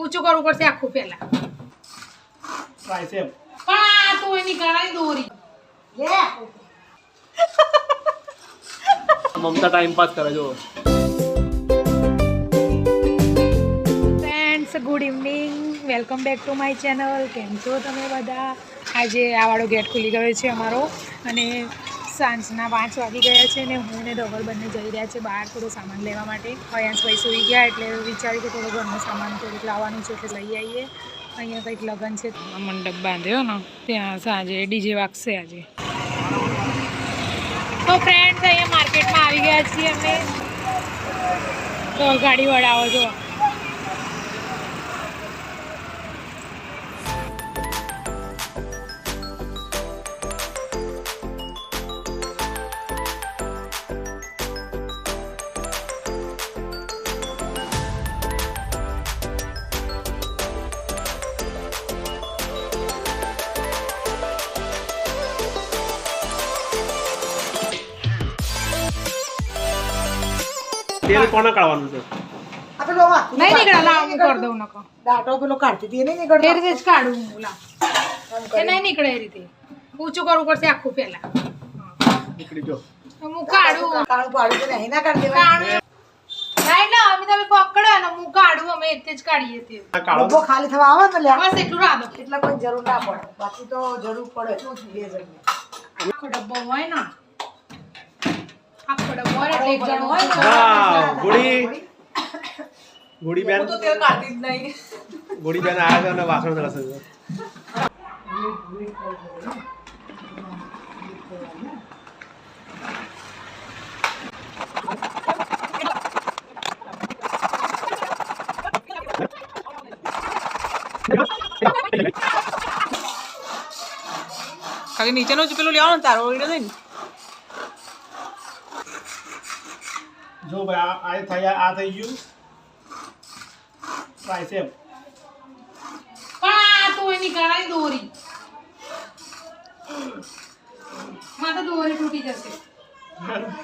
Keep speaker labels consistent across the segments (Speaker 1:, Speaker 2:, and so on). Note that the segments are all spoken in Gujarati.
Speaker 1: ઊંચું કરવું પડશે આખું પહેલા. પણ આ તો એની ગળાની દોરી.
Speaker 2: મમતા ટાઈમ પાસ કરે જો
Speaker 1: friends good evening welcome back to my channel કેમ છો તમે બધા? આજે આવાળો ગેટ ખુલી ગયો છે અમારો. અને સાંજના પાંચ વાગી ગયા છે ને હું ને ધવલ બંને જઈ રહ્યા છે બહાર થોડો સામાન લેવા માટે. હયાંશભાઈ સુઈ ગયા એટલે વિચાર્યું કે થોડો ઘરનો સામાન થોડુંક લાવવાનું છે એટલે લઈ આવીએ. અહીંયા કંઈક લગ્ન છે. મંડપ બાંધ્યો ને ત્યાં સાંજે ડીજે વાગશે આજે. તો ફ્રેન્ડ્સ અહીંયા માર્કેટમાં આવી ગયા છીએ અમે. તો ગાડી વડાવો જો.
Speaker 2: તેલ કોને કાઢવાનું છે?
Speaker 1: નહીં નીકળે લાવ હું કરી દઉં નકો
Speaker 3: દાટો પેલો કાઢતી હતી નહીં નીકળતો.
Speaker 1: એ રીતે જ કાઢું હું લાવ. એ નહીં નીકળે એ રીતે. ઊંચું કરવું પડશે આખું પહેલા.
Speaker 2: નીકળી જો
Speaker 1: હું કાઢું.
Speaker 3: કાણું પાડું તો નહીં ના કાઢ દેવાય.
Speaker 1: ના એટલે અમે તમે પકડો ને હું કાઢું અમે એટલે જ કાઢીએ તે
Speaker 3: ડબ્બો ખાલી થવા આવે ને લ્યા.
Speaker 1: બસ એટલું રાધો.
Speaker 3: એટલે કોઈ જરૂર ના પડે. બાકી તો જરૂર પડે બે જણને.
Speaker 1: આખો ડબ્બો હોય ને. આખો ડબ્બો હોય એટલે એક જણ હોય ને
Speaker 2: હા ગુડી ગુડી બેન.
Speaker 3: તો તેલ કાઢી જ નહીં.
Speaker 2: ગુડી બેન આવ્યા છે અને વાસણ છે.
Speaker 4: નીચેનું જ પેલું લેવાનું તારો ઓળીડો ને?
Speaker 2: જો ભાઈ આ થઈ આ થઈ ગયું. ટ્રાયસેપ
Speaker 1: પણ આ તો એની ગળાની દોરી. માં તો દોરી તૂટી જશે.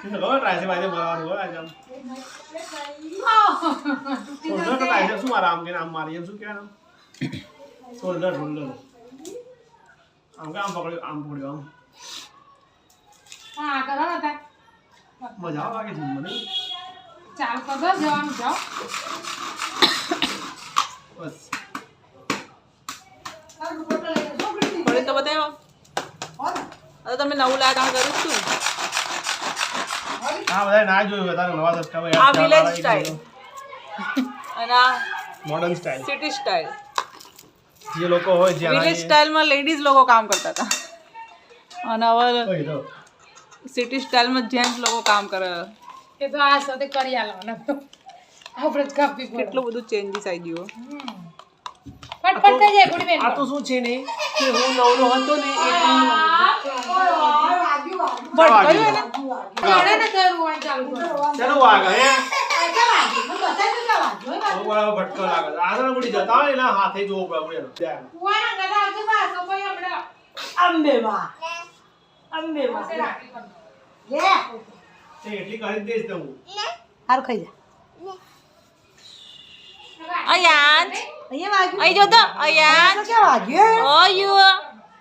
Speaker 2: ખબર ટ્રાયસેપ આજે બોલાવાનું હોય આજે શોલ્ડર તો ટ્રાયસેપ શું મારા આમ કે આમ મારી એમ શું કહેવાય શોલ્ડર શોલ્ડર આમ કે આમ પકડ્યો આમ પકડ્યું
Speaker 1: હા કરો ને
Speaker 2: મજા આવે મને.
Speaker 1: ચાલ કરો જવાનું જાઓ
Speaker 2: બસ.
Speaker 4: તો બતાવો તમે નવું કામ કરું છું
Speaker 2: હા બધા ના જોયું હતા નવા દસકા
Speaker 4: આ village style. અને આ
Speaker 2: મોડર્ન સ્ટાઇલ
Speaker 4: સિટી સ્ટાઈલ
Speaker 2: જે લોકો હોય જે
Speaker 4: વિલેજ સ્ટાઇલમાં લેડીઝ લોકો કામ કરતા હતા. અને હવે સિટી સ્ટાઇલમાં જેન્ટ્સ લોકો કામ કરે.
Speaker 1: એ તો આ સાથે કરી આલવાના. આપણે કાપી પડે.
Speaker 4: કેટલું બધું ચેન્જીસ આવી ગયું
Speaker 1: ફટફટ થઈ જાય ગુડી બેન.
Speaker 2: આ તો શું છે ને કે હું નવરો હતો ને
Speaker 1: હોય ચાલુ
Speaker 2: વાગે હે? ભટકો લાગે આગળ ઉડી જતા હોય એના હાથે જોવો પડે ઉડી જાય.
Speaker 1: કુવાના ગધા આવશે પાછો ભાઈ હમણાં.
Speaker 3: અંબે અંબે માં.
Speaker 1: પાસે રાખી કર.
Speaker 3: લે.
Speaker 2: તે એટલી કરી દઈશ
Speaker 3: હારું ખાઈ જા.
Speaker 4: અયાન.
Speaker 3: અહીંયા
Speaker 4: અહીં જો તો અયાન.
Speaker 3: ક્યાં વાગ્યું
Speaker 4: ઓયુ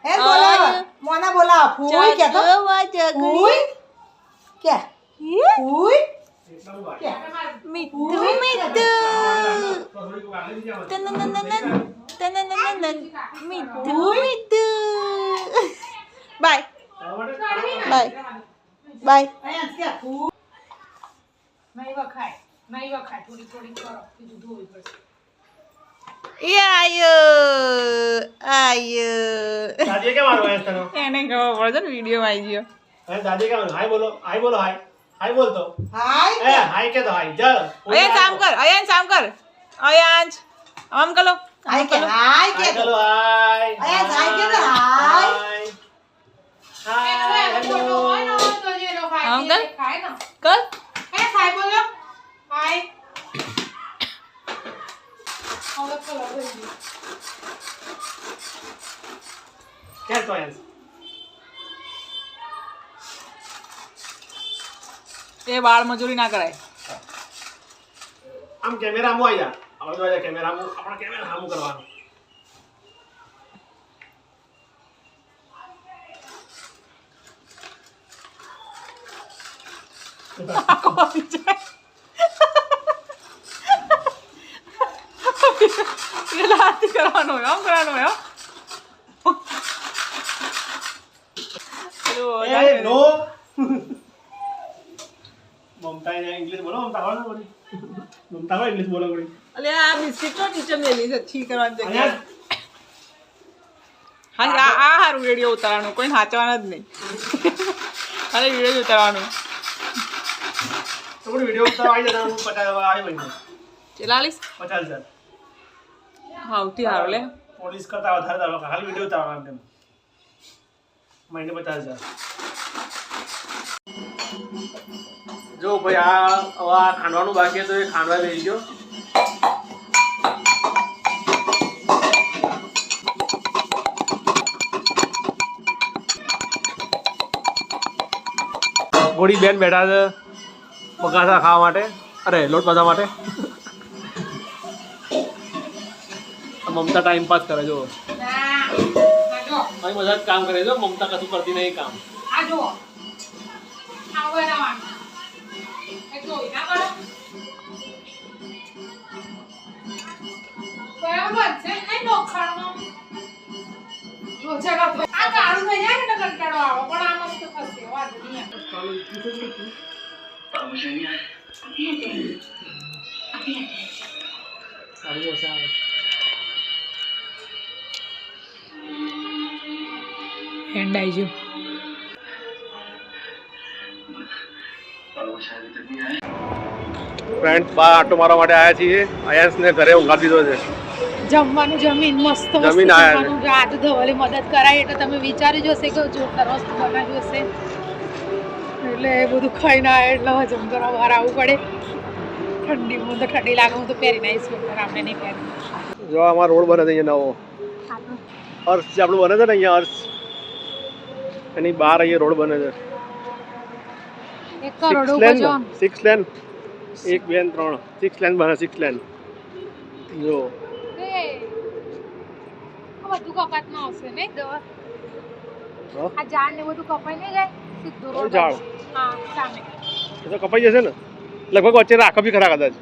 Speaker 3: હે બોલાવો. મોના બોલાવો. ફૂઈ કે તો? ફૂઈ? કે? ફૂઈ?
Speaker 2: એટલા હું વાગે.
Speaker 3: કે?
Speaker 4: મીઠું મીઠું.
Speaker 2: તો? થોડીક વાર લઈ જાવ.
Speaker 4: તનનનનન, તનનનનન, મીઠું મીઠું બાય બાય બાય.
Speaker 1: નહીં વખાય નહીં વખાય થોડી થોડી કરો બીજું ધોવી પડશે.
Speaker 4: કર અયાન સામ કર. અયાન આમ કરો
Speaker 3: હાય કે હાય કે
Speaker 2: ચલો હાય.
Speaker 3: અહીંયા હાય કે હાય.
Speaker 2: હાય.
Speaker 1: એનો अंकल खाए ना कल है જે बोलो હવે ગયો
Speaker 2: ક્યાં તો અહીંયા?
Speaker 4: એ બાળ મજૂરી ના કરાય.
Speaker 2: આમ કેમેરામાં આવી જા આપણે આપણે કેમેરા સામું કરવાનું.
Speaker 4: પેલા હાથથી કરવાનો હોય આમ કરવાનો હોય
Speaker 2: મમતા ઇંગ્લિશ બોલો મમતા આવડે બધી મમતા હોય ઇંગ્લિશ બોલો બધી
Speaker 4: અલે આ બિસ્કિટ તો ટીચર મેલી છે છી કરવાની
Speaker 2: અહીંયા
Speaker 4: હા આ સારું રેડિયો ઉતારવાનું કોઈ નાચવાના જ નહીં અરે વીડિયો ઉતારવાનું
Speaker 2: તો આવી જતા હું પચાસ આવી મહિને
Speaker 4: ચાલીસ
Speaker 2: પચાસ હજાર.
Speaker 4: સૌથી સારું લે.
Speaker 2: પોલીસ કરતા વધારે તારો ખાલી વીડિયો મહિને પચાસ હજાર. જો ભાઈ આ હવે આ ખાંડવાનું બાકી હતું એ ખાંડવા લઈ ગયો. ગોળી બેન બેઠા છે. પગાસા ખાવા માટે? અરે લોટ બધા માટે? મમતા ટાઈમ પાસ કરે જો અહીં બધા જ કામ કરે છે મમતા કશું કરતી નહીં કામ.
Speaker 1: આ કાળું થઈ જાય ને કંટાળો આવે પણ આ મસ્ત થશે વાંધો નહીં. આવે.
Speaker 2: સારી વસ્તુ આવે
Speaker 1: એન્ડ આવી ગયું
Speaker 2: ફ્રેન્ડ બા આટો મારવા માટે આવ્યા છીએ. અયાંશને ઘરે ઊંઘાડી દીધો છે.
Speaker 1: જમવાનું જમીન મસ્ત મસ્ત
Speaker 2: જમીન આયા
Speaker 1: જમવાનું. આજે ધવલે મદદ કરાય એટલે તમે વિચારી જોશે કે જો વસ્તુ બનાવ્યું હશે. એટલે એ બધું ખાઈને આવે એટલે હજમ કરવા બહાર આવવું પડે. ઠંડી હું તો ઠંડી લાગે હું તો પહેરીને આવીશ સ્વેટર આપણે નહીં પહેરી
Speaker 2: જો અમારો રોડ બને છે અહીંયા નવો. અર્થ જે આપણું બને છે ને અહીંયા અર્શ એની બહાર અહીંયા રોડ બને છે. સિક્સ લેન
Speaker 1: જો
Speaker 2: એક બે ત્રણ. સિક્સ લેન બને સિક્સ લેન જો.
Speaker 1: બધું કપાતમાં આવશે નહીં? દવા.
Speaker 2: હા?
Speaker 1: આ ઝાડ ને બધું કપાઈ નહીં જાય સીધું રોડ હા સામે.
Speaker 2: એ તો કપાઈ જશે ને? લગભગ વચ્ચે રાખો બી ખરા કદાચ.